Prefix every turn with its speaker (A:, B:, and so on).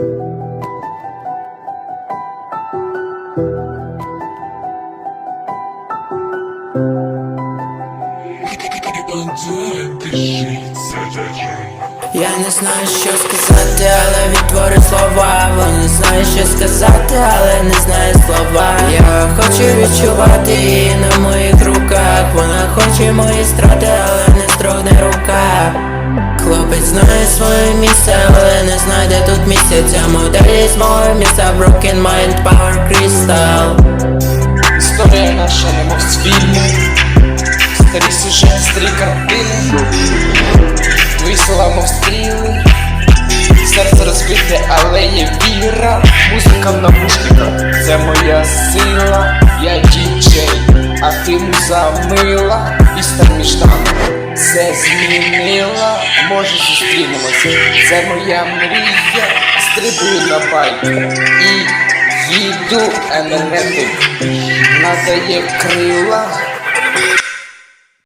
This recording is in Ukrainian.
A: Я не знаю, що сказати, але відтворю слова. Вони знають, що сказати, але не знаю слова. Я хочу відчувати її на моїх руках. Вона хоче мої страти, але не строгне рука своє місце, але не знайде тут місця Ця модель з мого місця Broken Mind Power Crystal.
B: Історія наша немов з фільму Старі сюжет, старі картини. Твої слова мов стріли. Серце розбите, але є віра. Музика в навушниках, це моя сила. Я діджей, а ти муза мила. Між нами все змінила. Може зустрінемося, це моя мрія. Стрибую на байк і їду енергетик. Надає крила